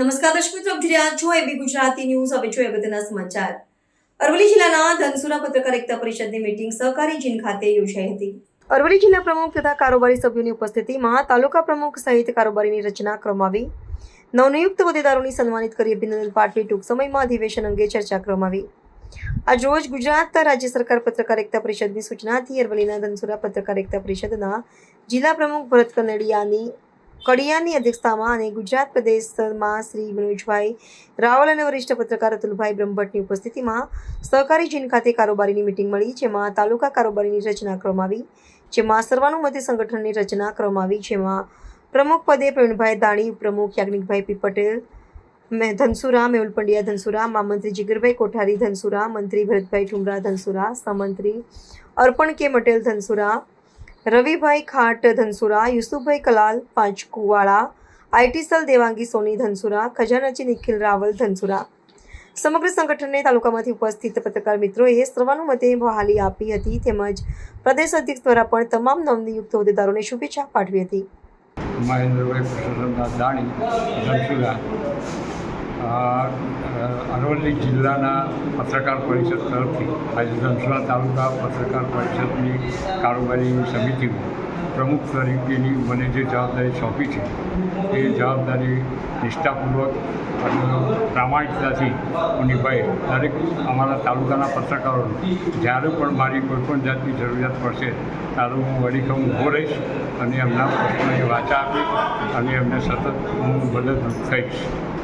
નમસ્કાર દર્શક મિત્રો, આપ જોઈ રહ્યા છો એબી ગુજરાતી ન્યૂઝ. હવે જોઈએ અગત્યના સમાચાર. અરવલ્લી જિલ્લાના ધનસુરા પત્રકાર એકતા પરિષદની મીટિંગ સહકારી જીન ખાતે યોજાઈ હતી. અરવલ્લી જિલ્લા પ્રમુખ તથા કારોબારી સભ્યોની ઉપસ્થિતિમાં તાલુકા પ્રમુખ સહિત કારોબારીની રચના કરવામાં આવી. નવનિયુક્ત હોદ્દેદારોની સન્માનિત કરી અભિનંદન પાઠવી ટૂંક સમયમાં અધિવેશન અંગે ચર્ચા કરવામાં આવી. ગુજરાત રાજ્ય સરકાર પત્રકાર એકતા પરિષદની સૂચનાથી અરવલ્લીના ધનસુરા પત્રકાર એકતા પરિષદના જિલ્લા પ્રમુખ ભરત કનેડિયાની કડિયાની અધ્યક્ષતામાં અને ગુજરાત પ્રદેશમાં શ્રી મનોજભાઈ રાવલ અને વરિષ્ઠ પત્રકાર અતુલભાઈ બ્રહ્મભટ્ટની ઉપસ્થિતિમાં સહકારી જીન ખાતે કારોબારીની મિટિંગ મળી, જેમાં તાલુકા કારોબારીની રચના કરવામાં આવી, જેમાં સર્વાનુમતે સંગઠનની રચના કરવામાં આવી, જેમાં પ્રમુખ પદે પ્રવીણભાઈ દાણી પ્રમુખ યાજ્ઞિકભાઈ પી પટેલ ધનસુરા, મેહુલ પંડ્યા ધનસુરા મહામંત્રી જીગરભાઈ કોઠારી ધનસુરા, મંત્રી ભરતભાઈ ઠુમરા ધનસુરા સહમંત્રી અર્પણ કે મટેલ ધનસુરા રવિભાઈ ખાટ, ધનસુરા, યુસુફભાઈ કલાલ પાંચકુવાળા આઈટી સેલ દેવાંગી, સોની ધનસુરા, ખજાનચી નિખિલ રાવલ, ધનસુરા. સમગ્ર સંગઠનને તાલુકામાંથી ઉપસ્થિત પત્રકાર મિત્રોએ સર્વાનુમતે બહાલી આપી હતી તેમજ પ્રદેશ અધ્યક્ષ દ્વારા પણ તમામ નવનિયુક્ત હોદ્દેદારોને શુભેચ્છા પાઠવી હતી. મહેન્દ્રભાઈ દાણી, ધનસુરા. અરવલ્લી જિલ્લાના પત્રકાર પરિષદ તરફથી આજે ધનસુરા તાલુકા પત્રકાર પરિષદની કારોબારી સમિતિમાં પ્રમુખ તરીકેની મને જે જવાબદારી સોંપી છે, એ જવાબદારી નિષ્ઠાપૂર્વક અને પ્રામાણિકતાથી હું નિભાઈ દરેક અમારા તાલુકાના પત્રકારોને જ્યારે પણ મારી કોઈપણ જાતની જરૂરિયાત પડશે, ત્યારે હું વડીખમ ઊભો રહીશ અને એમના પ્રશ્નોની વાચા આપીશ અને એમને સતત હું મદદરૂપ થઈશ.